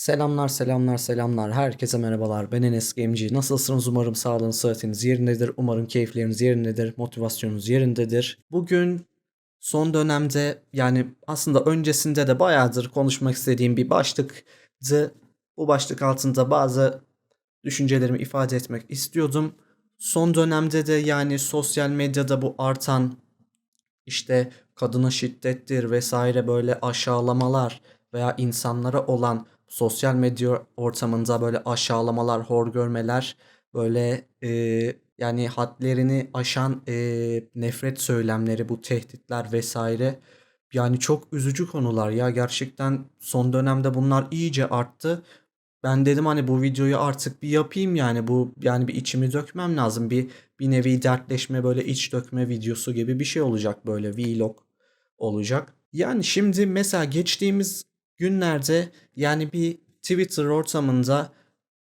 Selamlar selamlar selamlar. Herkese merhabalar. Ben Enes Gemci. Nasılsınız? Umarım sağlığınız, sıhhatiniz yerindedir. Umarım keyifleriniz yerindedir. Motivasyonunuz yerindedir. Bugün son dönemde yani aslında öncesinde de bayağıdır konuşmak istediğim bir başlıktı. Bu başlık altında bazı düşüncelerimi ifade etmek istiyordum. Son dönemde de yani sosyal medyada bu artan işte kadına şiddettir vesaire böyle aşağılamalar veya insanlara olan sosyal medya ortamında böyle aşağılamalar, hor görmeler, böyle e, yani hadlerini aşan e, nefret söylemleri, bu tehditler vesaire yani çok üzücü konular ya gerçekten son dönemde bunlar iyice arttı. Ben dedim hani bu videoyu artık bir yapayım yani bu yani bir içimi dökmem lazım. Bir bir nevi dertleşme böyle iç dökme videosu gibi bir şey olacak böyle vlog olacak. Yani şimdi mesela geçtiğimiz günlerde yani bir Twitter ortamında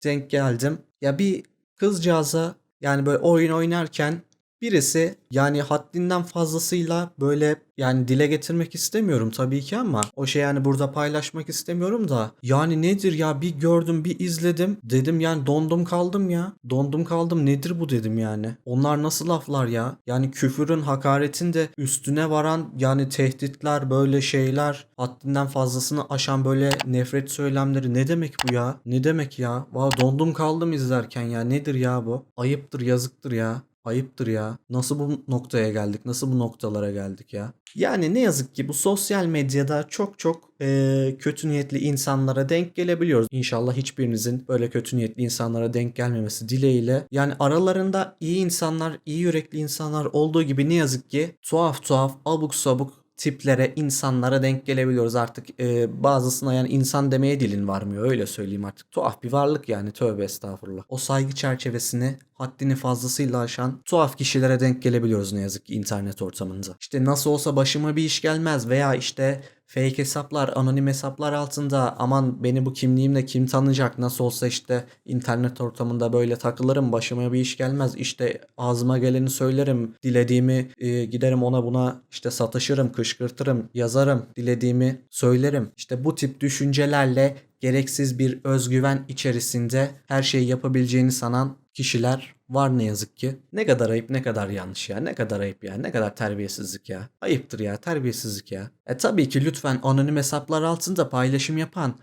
denk geldim. Ya bir kızcağıza yani böyle oyun oynarken birisi yani haddinden fazlasıyla böyle yani dile getirmek istemiyorum tabii ki ama o şey yani burada paylaşmak istemiyorum da yani nedir ya bir gördüm bir izledim dedim yani dondum kaldım ya dondum kaldım nedir bu dedim yani. Onlar nasıl laflar ya? Yani küfürün hakaretin de üstüne varan yani tehditler böyle şeyler haddinden fazlasını aşan böyle nefret söylemleri ne demek bu ya? Ne demek ya? Vay dondum kaldım izlerken ya nedir ya bu? Ayıptır yazıktır ya Ayıptır ya. Nasıl bu noktaya geldik? Nasıl bu noktalara geldik ya? Yani ne yazık ki bu sosyal medyada çok çok e, kötü niyetli insanlara denk gelebiliyoruz. İnşallah hiçbirinizin böyle kötü niyetli insanlara denk gelmemesi dileğiyle. Yani aralarında iyi insanlar, iyi yürekli insanlar olduğu gibi ne yazık ki tuhaf tuhaf, abuk sabuk tiplere, insanlara denk gelebiliyoruz artık. E, bazısına yani insan demeye dilin varmıyor öyle söyleyeyim artık. Tuhaf bir varlık yani tövbe estağfurullah. O saygı çerçevesini haddini fazlasıyla aşan tuhaf kişilere denk gelebiliyoruz ne yazık ki internet ortamında. İşte nasıl olsa başıma bir iş gelmez veya işte fake hesaplar, anonim hesaplar altında. Aman beni bu kimliğimle kim tanıyacak? Nasıl olsa işte internet ortamında böyle takılırım başıma bir iş gelmez. İşte ağzıma geleni söylerim dilediğimi e, giderim ona buna işte satışırım kışkırtırım yazarım dilediğimi söylerim. İşte bu tip düşüncelerle gereksiz bir özgüven içerisinde her şeyi yapabileceğini sanan kişiler var ne yazık ki. Ne kadar ayıp ne kadar yanlış ya. Ne kadar ayıp ya. Ne kadar terbiyesizlik ya. Ayıptır ya terbiyesizlik ya. E tabii ki lütfen anonim hesaplar altında paylaşım yapan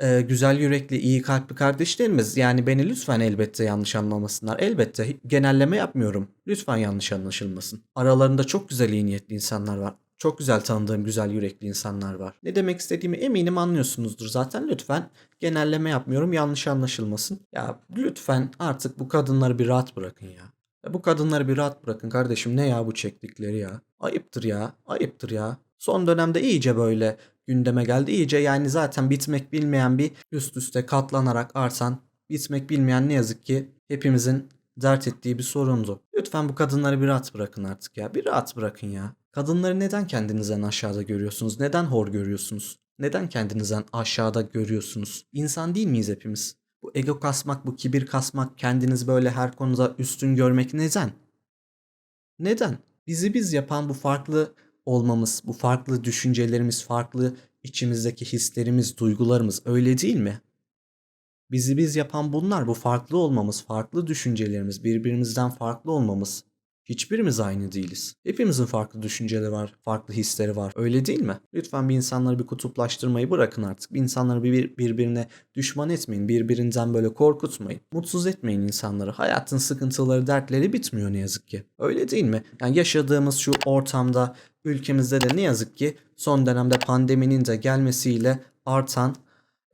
e, güzel yürekli iyi kalpli kardeşlerimiz yani beni lütfen elbette yanlış anlamasınlar. Elbette genelleme yapmıyorum. Lütfen yanlış anlaşılmasın. Aralarında çok güzel iyi niyetli insanlar var. Çok güzel tanıdığım güzel yürekli insanlar var. Ne demek istediğimi eminim anlıyorsunuzdur zaten. Lütfen genelleme yapmıyorum yanlış anlaşılmasın. Ya lütfen artık bu kadınları bir rahat bırakın ya. ya bu kadınları bir rahat bırakın kardeşim ne ya bu çektikleri ya. Ayıptır ya ayıptır ya. Son dönemde iyice böyle gündeme geldi. İyice yani zaten bitmek bilmeyen bir üst üste katlanarak artan bitmek bilmeyen ne yazık ki hepimizin dert ettiği bir sorundu. Lütfen bu kadınları bir rahat bırakın artık ya. Bir rahat bırakın ya. Kadınları neden kendinizden aşağıda görüyorsunuz? Neden hor görüyorsunuz? Neden kendinizden aşağıda görüyorsunuz? İnsan değil miyiz hepimiz? Bu ego kasmak, bu kibir kasmak, kendiniz böyle her konuda üstün görmek neden? Neden? Bizi biz yapan bu farklı olmamız, bu farklı düşüncelerimiz, farklı içimizdeki hislerimiz, duygularımız öyle değil mi? Bizi biz yapan bunlar, bu farklı olmamız, farklı düşüncelerimiz, birbirimizden farklı olmamız. Hiçbirimiz aynı değiliz. Hepimizin farklı düşünceleri var, farklı hisleri var. Öyle değil mi? Lütfen bir insanları bir kutuplaştırmayı bırakın artık. Bir insanları bir, birbirine düşman etmeyin. Birbirinden böyle korkutmayın. Mutsuz etmeyin insanları. Hayatın sıkıntıları, dertleri bitmiyor ne yazık ki. Öyle değil mi? Yani yaşadığımız şu ortamda, ülkemizde de ne yazık ki son dönemde pandeminin de gelmesiyle artan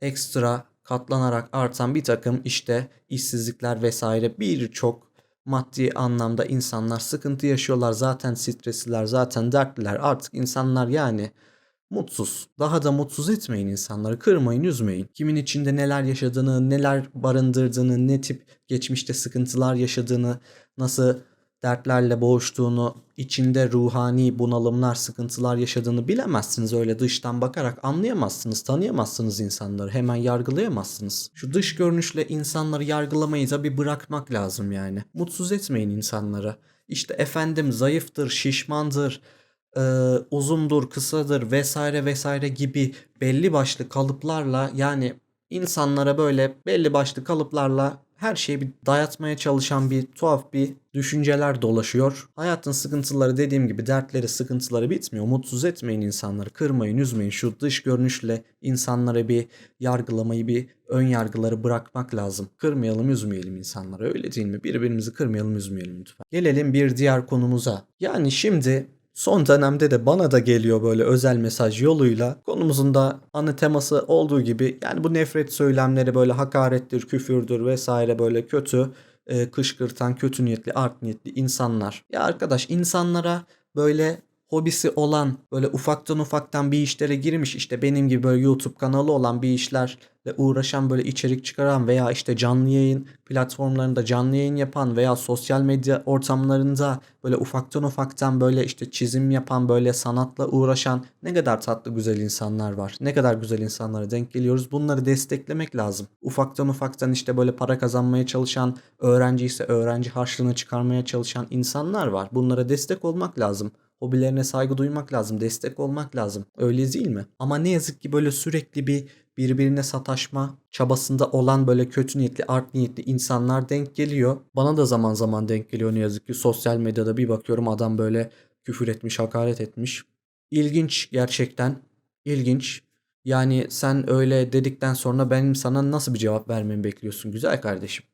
ekstra katlanarak artan bir takım işte işsizlikler vesaire birçok maddi anlamda insanlar sıkıntı yaşıyorlar. Zaten stresliler, zaten dertliler. Artık insanlar yani mutsuz. Daha da mutsuz etmeyin insanları. Kırmayın, üzmeyin. Kimin içinde neler yaşadığını, neler barındırdığını, ne tip geçmişte sıkıntılar yaşadığını, nasıl dertlerle boğuştuğunu, içinde ruhani bunalımlar, sıkıntılar yaşadığını bilemezsiniz. Öyle dıştan bakarak anlayamazsınız, tanıyamazsınız insanları. Hemen yargılayamazsınız. Şu dış görünüşle insanları yargılamayı da bir bırakmak lazım yani. Mutsuz etmeyin insanları. İşte efendim zayıftır, şişmandır, e, uzundur, kısadır vesaire vesaire gibi belli başlı kalıplarla yani insanlara böyle belli başlı kalıplarla her şeyi bir dayatmaya çalışan bir tuhaf bir düşünceler dolaşıyor. Hayatın sıkıntıları dediğim gibi dertleri sıkıntıları bitmiyor. Mutsuz etmeyin insanları. Kırmayın, üzmeyin. Şu dış görünüşle insanlara bir yargılamayı, bir ön yargıları bırakmak lazım. Kırmayalım, üzmeyelim insanları. Öyle değil mi? Birbirimizi kırmayalım, üzmeyelim lütfen. Gelelim bir diğer konumuza. Yani şimdi Son dönemde de bana da geliyor böyle özel mesaj yoluyla. Konumuzun da ana teması olduğu gibi yani bu nefret söylemleri böyle hakarettir, küfürdür vesaire böyle kötü e, kışkırtan, kötü niyetli, art niyetli insanlar. Ya arkadaş insanlara böyle hobisi olan böyle ufaktan ufaktan bir işlere girmiş işte benim gibi böyle YouTube kanalı olan bir işlerle uğraşan böyle içerik çıkaran veya işte canlı yayın platformlarında canlı yayın yapan veya sosyal medya ortamlarında böyle ufaktan ufaktan böyle işte çizim yapan böyle sanatla uğraşan ne kadar tatlı güzel insanlar var. Ne kadar güzel insanlara denk geliyoruz. Bunları desteklemek lazım. Ufaktan ufaktan işte böyle para kazanmaya çalışan öğrenci ise öğrenci harçlığını çıkarmaya çalışan insanlar var. Bunlara destek olmak lazım. Hobilerine saygı duymak lazım, destek olmak lazım. Öyle değil mi? Ama ne yazık ki böyle sürekli bir birbirine sataşma çabasında olan böyle kötü niyetli, art niyetli insanlar denk geliyor. Bana da zaman zaman denk geliyor ne yazık ki. Sosyal medyada bir bakıyorum adam böyle küfür etmiş, hakaret etmiş. İlginç gerçekten. İlginç. Yani sen öyle dedikten sonra benim sana nasıl bir cevap vermemi bekliyorsun güzel kardeşim?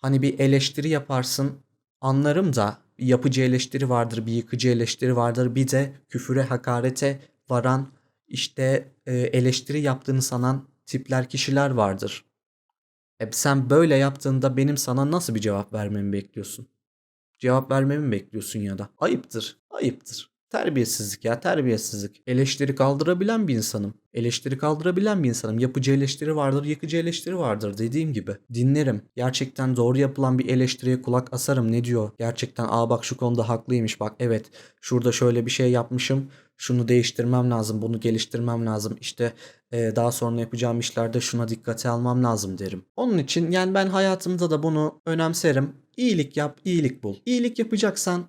Hani bir eleştiri yaparsın anlarım da yapıcı eleştiri vardır, bir yıkıcı eleştiri vardır. Bir de küfüre, hakarete varan işte e, eleştiri yaptığını sanan tipler, kişiler vardır. E sen böyle yaptığında benim sana nasıl bir cevap vermemi bekliyorsun? Cevap vermemi mi bekliyorsun ya da? Ayıptır, ayıptır. Terbiyesizlik ya terbiyesizlik. Eleştiri kaldırabilen bir insanım. Eleştiri kaldırabilen bir insanım. Yapıcı eleştiri vardır, yıkıcı eleştiri vardır dediğim gibi. Dinlerim. Gerçekten doğru yapılan bir eleştiriye kulak asarım. Ne diyor? Gerçekten aa bak şu konuda haklıymış. Bak evet şurada şöyle bir şey yapmışım. Şunu değiştirmem lazım, bunu geliştirmem lazım. İşte e, daha sonra yapacağım işlerde şuna dikkate almam lazım derim. Onun için yani ben hayatımda da bunu önemserim. İyilik yap, iyilik bul. İyilik yapacaksan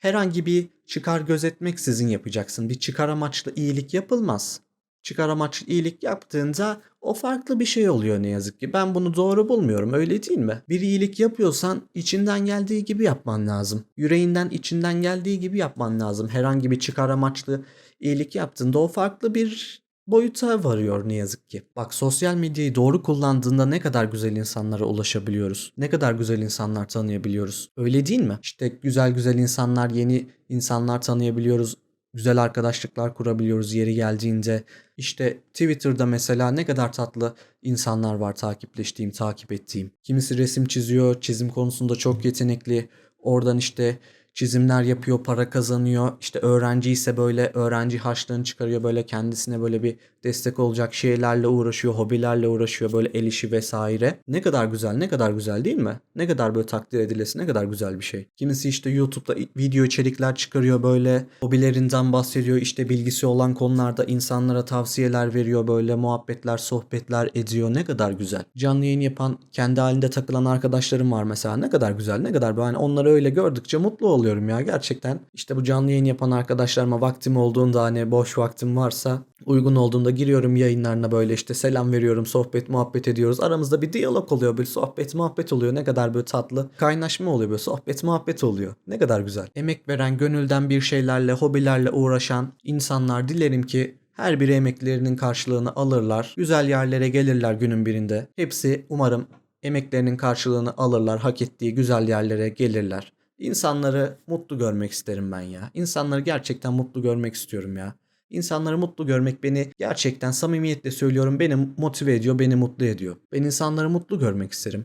herhangi bir çıkar gözetmeksizin yapacaksın. Bir çıkar amaçlı iyilik yapılmaz. Çıkar amaçlı iyilik yaptığında o farklı bir şey oluyor ne yazık ki. Ben bunu doğru bulmuyorum öyle değil mi? Bir iyilik yapıyorsan içinden geldiği gibi yapman lazım. Yüreğinden içinden geldiği gibi yapman lazım. Herhangi bir çıkar amaçlı iyilik yaptığında o farklı bir boyuta varıyor ne yazık ki. Bak sosyal medyayı doğru kullandığında ne kadar güzel insanlara ulaşabiliyoruz. Ne kadar güzel insanlar tanıyabiliyoruz. Öyle değil mi? İşte güzel güzel insanlar, yeni insanlar tanıyabiliyoruz. Güzel arkadaşlıklar kurabiliyoruz yeri geldiğinde. İşte Twitter'da mesela ne kadar tatlı insanlar var takipleştiğim, takip ettiğim. Kimisi resim çiziyor, çizim konusunda çok yetenekli. Oradan işte çizimler yapıyor, para kazanıyor. İşte öğrenci ise böyle öğrenci harçlığını çıkarıyor böyle kendisine böyle bir destek olacak şeylerle uğraşıyor, hobilerle uğraşıyor böyle el işi vesaire. Ne kadar güzel, ne kadar güzel değil mi? Ne kadar böyle takdir edilesi, ne kadar güzel bir şey. Kimisi işte YouTube'da video içerikler çıkarıyor böyle hobilerinden bahsediyor. işte bilgisi olan konularda insanlara tavsiyeler veriyor böyle muhabbetler, sohbetler ediyor. Ne kadar güzel. Canlı yayın yapan, kendi halinde takılan arkadaşlarım var mesela. Ne kadar güzel, ne kadar böyle hani onları öyle gördükçe mutlu oluyorum ya gerçekten. İşte bu canlı yayın yapan arkadaşlarıma vaktim olduğunda hani boş vaktim varsa uygun olduğunda giriyorum yayınlarına böyle işte selam veriyorum, sohbet muhabbet ediyoruz. Aramızda bir diyalog oluyor böyle sohbet muhabbet oluyor. Ne kadar böyle tatlı kaynaşma oluyor böyle sohbet muhabbet oluyor. Ne kadar güzel. Emek veren, gönülden bir şeylerle, hobilerle uğraşan insanlar dilerim ki her biri emeklerinin karşılığını alırlar. Güzel yerlere gelirler günün birinde. Hepsi umarım emeklerinin karşılığını alırlar. Hak ettiği güzel yerlere gelirler. İnsanları mutlu görmek isterim ben ya. İnsanları gerçekten mutlu görmek istiyorum ya. İnsanları mutlu görmek beni gerçekten samimiyetle söylüyorum beni motive ediyor, beni mutlu ediyor. Ben insanları mutlu görmek isterim.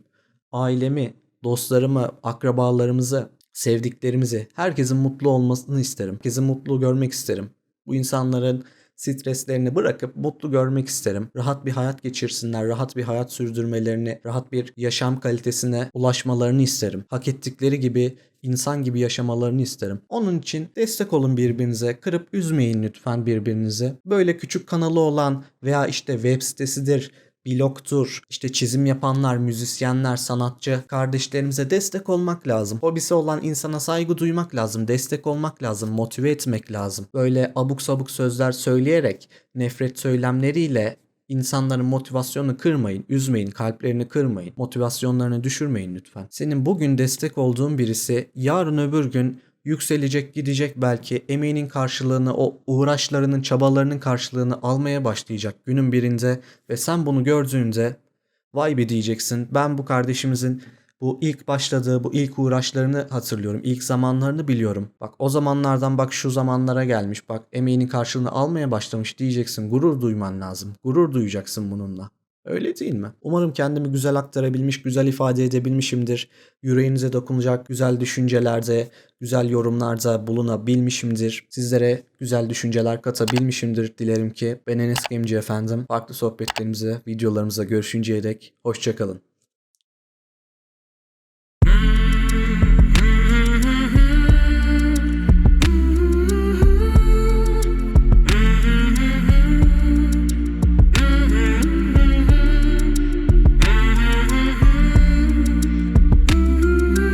Ailemi, dostlarımı, akrabalarımızı, sevdiklerimizi, herkesin mutlu olmasını isterim. Herkesin mutlu görmek isterim. Bu insanların streslerini bırakıp mutlu görmek isterim. Rahat bir hayat geçirsinler, rahat bir hayat sürdürmelerini, rahat bir yaşam kalitesine ulaşmalarını isterim. Hak ettikleri gibi insan gibi yaşamalarını isterim. Onun için destek olun birbirinize. Kırıp üzmeyin lütfen birbirinizi. Böyle küçük kanalı olan veya işte web sitesidir, blogtur, işte çizim yapanlar, müzisyenler, sanatçı kardeşlerimize destek olmak lazım. Hobisi olan insana saygı duymak lazım, destek olmak lazım, motive etmek lazım. Böyle abuk sabuk sözler söyleyerek, nefret söylemleriyle insanların motivasyonunu kırmayın, üzmeyin, kalplerini kırmayın, motivasyonlarını düşürmeyin lütfen. Senin bugün destek olduğun birisi yarın öbür gün yükselecek, gidecek belki emeğinin karşılığını, o uğraşlarının, çabalarının karşılığını almaya başlayacak günün birinde ve sen bunu gördüğünde vay be diyeceksin. Ben bu kardeşimizin bu ilk başladığı, bu ilk uğraşlarını hatırlıyorum. İlk zamanlarını biliyorum. Bak o zamanlardan bak şu zamanlara gelmiş. Bak emeğinin karşılığını almaya başlamış diyeceksin. Gurur duyman lazım. Gurur duyacaksın bununla. Öyle değil mi? Umarım kendimi güzel aktarabilmiş, güzel ifade edebilmişimdir. Yüreğinize dokunacak güzel düşüncelerde, güzel yorumlarda bulunabilmişimdir. Sizlere güzel düşünceler katabilmişimdir. Dilerim ki ben Enes Gemci efendim. Farklı sohbetlerimize, videolarımıza görüşünceye dek hoşçakalın.